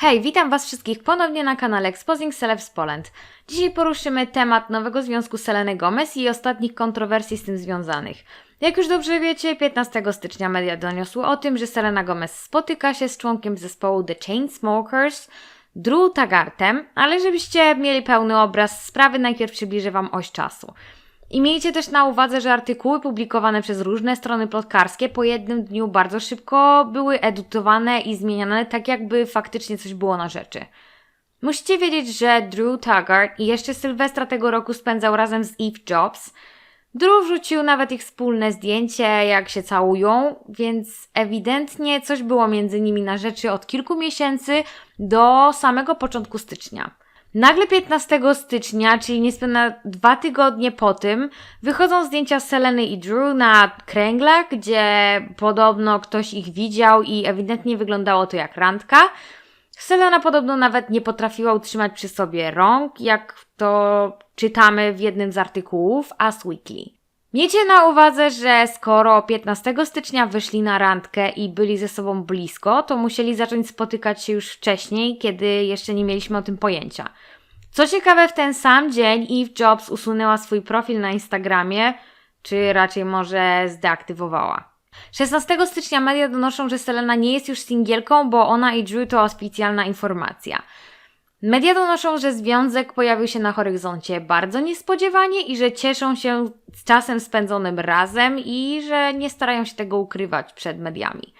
Hej, witam Was wszystkich ponownie na kanale Exposing Celebs Poland. Dzisiaj poruszymy temat nowego związku Seleny Gomez i ostatnich kontrowersji z tym związanych. Jak już dobrze wiecie, 15 stycznia media doniosły o tym, że Selena Gomez spotyka się z członkiem zespołu The Chainsmokers, Drew Tagartem, ale żebyście mieli pełny obraz sprawy, najpierw przybliżę Wam oś czasu. I miejcie też na uwadze, że artykuły publikowane przez różne strony plotkarskie po jednym dniu bardzo szybko były edytowane i zmieniane, tak jakby faktycznie coś było na rzeczy. Musicie wiedzieć, że Drew Taggart i jeszcze Sylwestra tego roku spędzał razem z Eve Jobs. Drew wrzucił nawet ich wspólne zdjęcie, jak się całują, więc ewidentnie coś było między nimi na rzeczy od kilku miesięcy do samego początku stycznia. Nagle 15 stycznia, czyli niespełna dwa tygodnie po tym, wychodzą zdjęcia Seleny i Drew na kręglach, gdzie podobno ktoś ich widział i ewidentnie wyglądało to jak randka. Selena podobno nawet nie potrafiła utrzymać przy sobie rąk, jak to czytamy w jednym z artykułów As Weekly. Miejcie na uwadze, że skoro 15 stycznia wyszli na randkę i byli ze sobą blisko, to musieli zacząć spotykać się już wcześniej, kiedy jeszcze nie mieliśmy o tym pojęcia. Co ciekawe, w ten sam dzień Eve Jobs usunęła swój profil na Instagramie, czy raczej może zdeaktywowała. 16 stycznia media donoszą, że Selena nie jest już singielką, bo ona i Drew to oficjalna informacja. Media donoszą, że związek pojawił się na horyzoncie bardzo niespodziewanie i że cieszą się z czasem spędzonym razem i że nie starają się tego ukrywać przed mediami.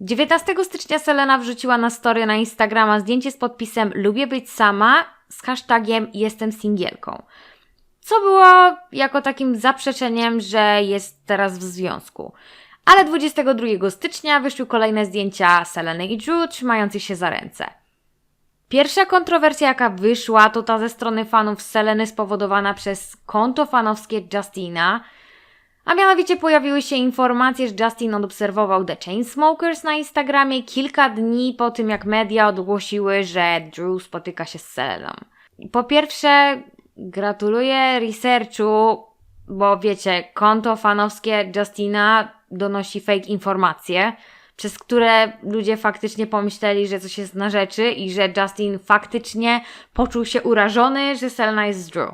19 stycznia Selena wrzuciła na story na Instagrama zdjęcie z podpisem Lubię być sama z hashtagiem Jestem singielką. Co było jako takim zaprzeczeniem, że jest teraz w związku. Ale 22 stycznia wyszły kolejne zdjęcia Seleny i Drew trzymających się za ręce. Pierwsza kontrowersja, jaka wyszła, to ta ze strony fanów Seleny spowodowana przez konto fanowskie Justina. A mianowicie pojawiły się informacje, że Justin odobserwował The Chainsmokers na Instagramie kilka dni po tym, jak media ogłosiły, że Drew spotyka się z Seleną. Po pierwsze, gratuluję researchu, bo wiecie, konto fanowskie Justina donosi fake informacje przez które ludzie faktycznie pomyśleli, że coś jest na rzeczy i że Justin faktycznie poczuł się urażony, że Selena jest z Drew.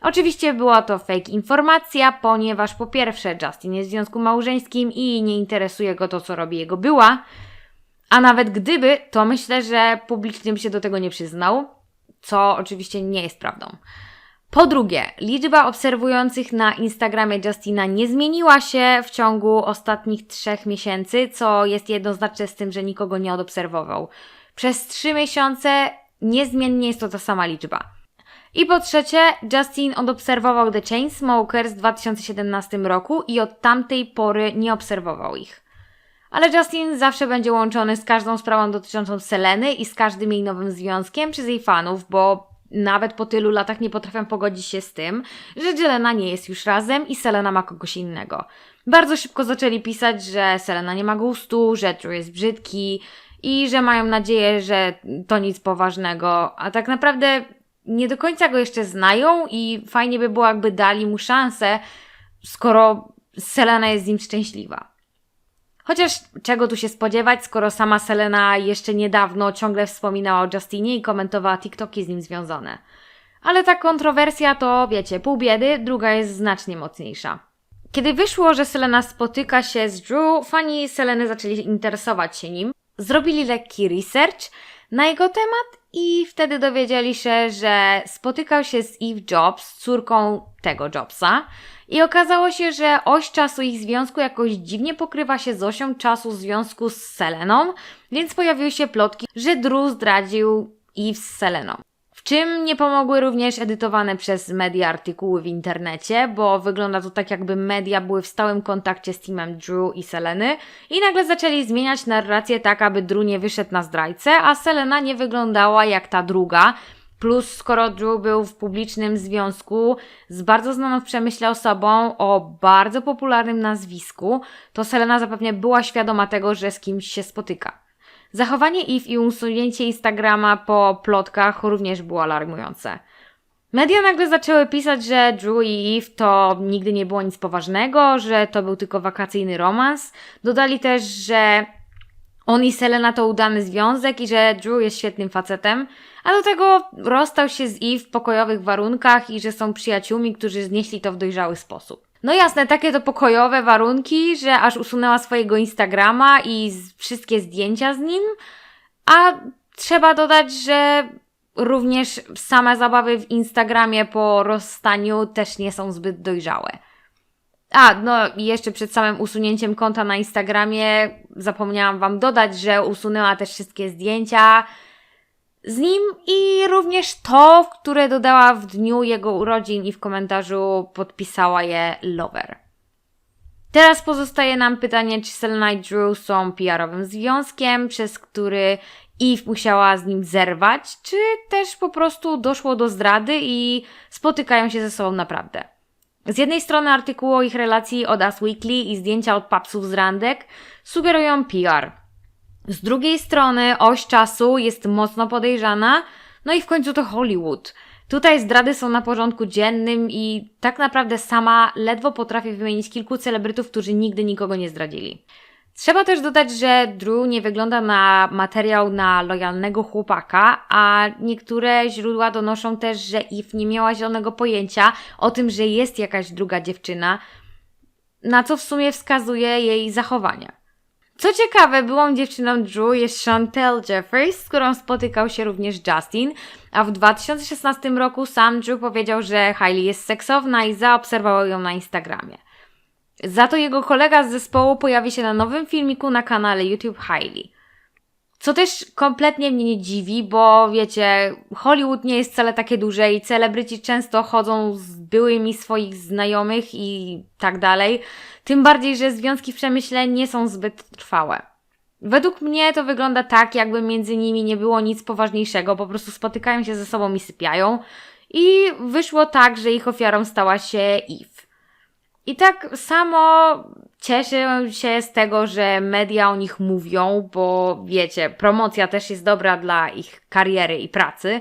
Oczywiście była to fake informacja, ponieważ po pierwsze Justin jest w związku małżeńskim i nie interesuje go to, co robi jego była, a nawet gdyby, to myślę, że publicznie by się do tego nie przyznał, co oczywiście nie jest prawdą. Po drugie, liczba obserwujących na Instagramie Justina nie zmieniła się w ciągu ostatnich trzech miesięcy, co jest jednoznaczne z tym, że nikogo nie odobserwował. Przez trzy miesiące niezmiennie jest to ta sama liczba. I po trzecie, Justin odobserwował The Chainsmokers w 2017 roku i od tamtej pory nie obserwował ich. Ale Justin zawsze będzie łączony z każdą sprawą dotyczącą Seleny i z każdym jej nowym związkiem przez jej fanów, bo nawet po tylu latach nie potrafią pogodzić się z tym, że Jelena nie jest już razem i Selena ma kogoś innego. Bardzo szybko zaczęli pisać, że Selena nie ma gustu, że Drew jest brzydki i że mają nadzieję, że to nic poważnego, a tak naprawdę nie do końca go jeszcze znają i fajnie by było, jakby dali mu szansę, skoro Selena jest z nim szczęśliwa. Chociaż czego tu się spodziewać, skoro sama Selena jeszcze niedawno ciągle wspominała o Justinie i komentowała TikToki z nim związane. Ale ta kontrowersja to, wiecie, pół biedy, druga jest znacznie mocniejsza. Kiedy wyszło, że Selena spotyka się z Drew, fani Seleny zaczęli interesować się nim. Zrobili lekki research na jego temat i wtedy dowiedzieli się, że spotykał się z Eve Jobs, córką tego Jobsa. I okazało się, że oś czasu ich związku jakoś dziwnie pokrywa się z osią czasu związku z Seleną, więc pojawiły się plotki, że Drew zdradził Eve z Seleną. Czym nie pomogły również edytowane przez media artykuły w internecie, bo wygląda to tak, jakby media były w stałym kontakcie z teamem Drew i Seleny i nagle zaczęli zmieniać narrację tak, aby Drew nie wyszedł na zdrajcę, a Selena nie wyglądała jak ta druga, Plus, skoro Drew był w publicznym związku z bardzo znaną w przemyśle osobą o bardzo popularnym nazwisku, to Selena zapewne była świadoma tego, że z kimś się spotyka. Zachowanie Eve i usunięcie Instagrama po plotkach również było alarmujące. Media nagle zaczęły pisać, że Drew i Eve to nigdy nie było nic poważnego, że to był tylko wakacyjny romans. Dodali też, że On i Selena to udany związek i że Drew jest świetnym facetem, a do tego rozstał się z Eve w pokojowych warunkach i że są przyjaciółmi, którzy znieśli to w dojrzały sposób. No jasne, takie to pokojowe warunki, że aż usunęła swojego Instagrama i wszystkie zdjęcia z nim, a trzeba dodać, że również same zabawy w Instagramie po rozstaniu też nie są zbyt dojrzałe. A, no i jeszcze przed samym usunięciem konta na Instagramie zapomniałam Wam dodać, że usunęła też wszystkie zdjęcia z nim i również to, które dodała w dniu jego urodzin i w komentarzu podpisała je Lover. Teraz pozostaje nam pytanie, czy Selena i Drew są PR-owym związkiem, przez który Eve musiała z nim zerwać, czy też po prostu doszło do zdrady i spotykają się ze sobą naprawdę. Z jednej strony artykuły o ich relacji od Us Weekly i zdjęcia od papsów z randek sugerują PR. Z drugiej strony oś czasu jest mocno podejrzana, no i w końcu to Hollywood. Tutaj zdrady są na porządku dziennym i tak naprawdę sama ledwo potrafię wymienić kilku celebrytów, którzy nigdy nikogo nie zdradzili. Trzeba też dodać, że Drew nie wygląda na materiał na lojalnego chłopaka, a niektóre źródła donoszą też, że Eve nie miała zielonego pojęcia o tym, że jest jakaś druga dziewczyna, na co w sumie wskazuje jej zachowanie. Co ciekawe, byłą dziewczyną Drew jest Chantel Jeffries, z którą spotykał się również Justin, a w 2016 roku sam Drew powiedział, że Hailey jest seksowna i zaobserwował ją na Instagramie. Za to jego kolega z zespołu pojawi się na nowym filmiku na kanale YouTube Hailey. Co też kompletnie mnie nie dziwi, bo wiecie, Hollywood nie jest wcale takie duże i celebryci często chodzą z byłymi swoich znajomych i tak dalej. Tym bardziej, że związki w przemyśle nie są zbyt trwałe. Według mnie to wygląda tak, jakby między nimi nie było nic poważniejszego, po prostu spotykają się ze sobą i sypiają. I wyszło tak, że ich ofiarą stała się Eve. I tak samo cieszę się z tego, że media o nich mówią, bo wiecie, promocja też jest dobra dla ich kariery i pracy.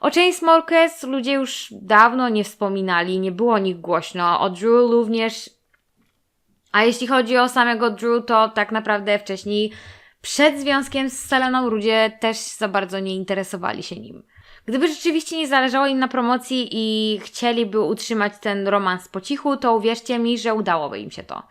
O Chainsmokers ludzie już dawno nie wspominali, nie było o nich głośno. O Drew również. A jeśli chodzi o samego Drew, to tak naprawdę wcześniej przed związkiem z Seleną ludzie też za bardzo nie interesowali się nim. Gdyby rzeczywiście nie zależało im na promocji i chcieliby utrzymać ten romans po cichu, to uwierzcie mi, że udałoby im się to.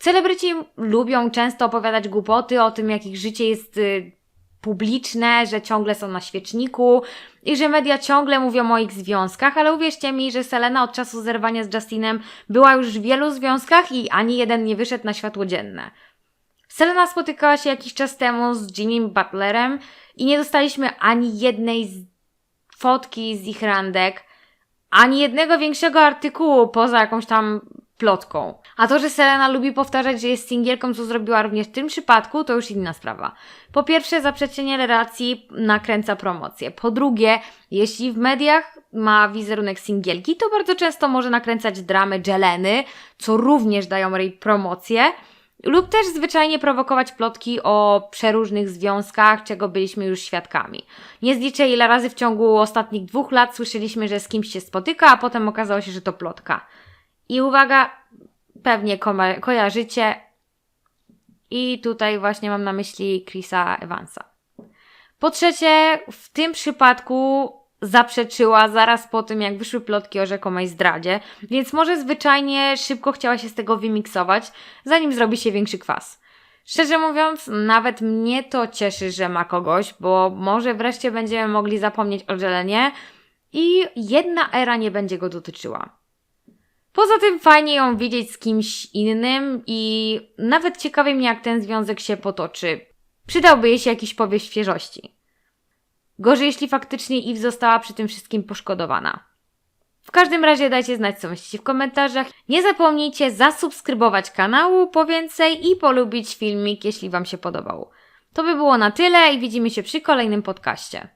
Celebryci lubią często opowiadać głupoty o tym, jak ich życie jest y, publiczne, że ciągle są na świeczniku i że media ciągle mówią o ich związkach, ale uwierzcie mi, że Selena od czasu zerwania z Justinem była już w wielu związkach i ani jeden nie wyszedł na światło dzienne. Selena spotykała się jakiś czas temu z Jimmy Butlerem i nie dostaliśmy ani jednej z fotki z ich randek, ani jednego większego artykułu poza jakąś tam plotką. A to, że Selena lubi powtarzać, że jest singielką, co zrobiła również w tym przypadku, to już inna sprawa. Po pierwsze, zaprzeczenie relacji nakręca promocję. Po drugie, jeśli w mediach ma wizerunek singielki, to bardzo często może nakręcać dramy Jeleny, co również dają jej promocję lub też zwyczajnie prowokować plotki o przeróżnych związkach, czego byliśmy już świadkami. Nie zliczę, ile razy w ciągu ostatnich dwóch lat słyszeliśmy, że z kimś się spotyka, a potem okazało się, że to plotka. I uwaga, pewnie ko- kojarzycie. I tutaj właśnie mam na myśli Chrisa Evansa. Po trzecie, w tym przypadku zaprzeczyła zaraz po tym, jak wyszły plotki o rzekomej zdradzie, więc może zwyczajnie szybko chciała się z tego wymiksować, zanim zrobi się większy kwas. Szczerze mówiąc, nawet mnie to cieszy, że ma kogoś, bo może wreszcie będziemy mogli zapomnieć o Jelenie i jedna era nie będzie go dotyczyła. Poza tym fajnie ją widzieć z kimś innym i nawet ciekawi mnie, jak ten związek się potoczy. Przydałby jej się jakiś powiew świeżości. Gorzej, jeśli faktycznie Eve została przy tym wszystkim poszkodowana. W każdym razie dajcie znać, co myślicie w komentarzach. Nie zapomnijcie zasubskrybować kanału po więcej i polubić filmik, jeśli Wam się podobał. To by było na tyle i widzimy się przy kolejnym podcaście.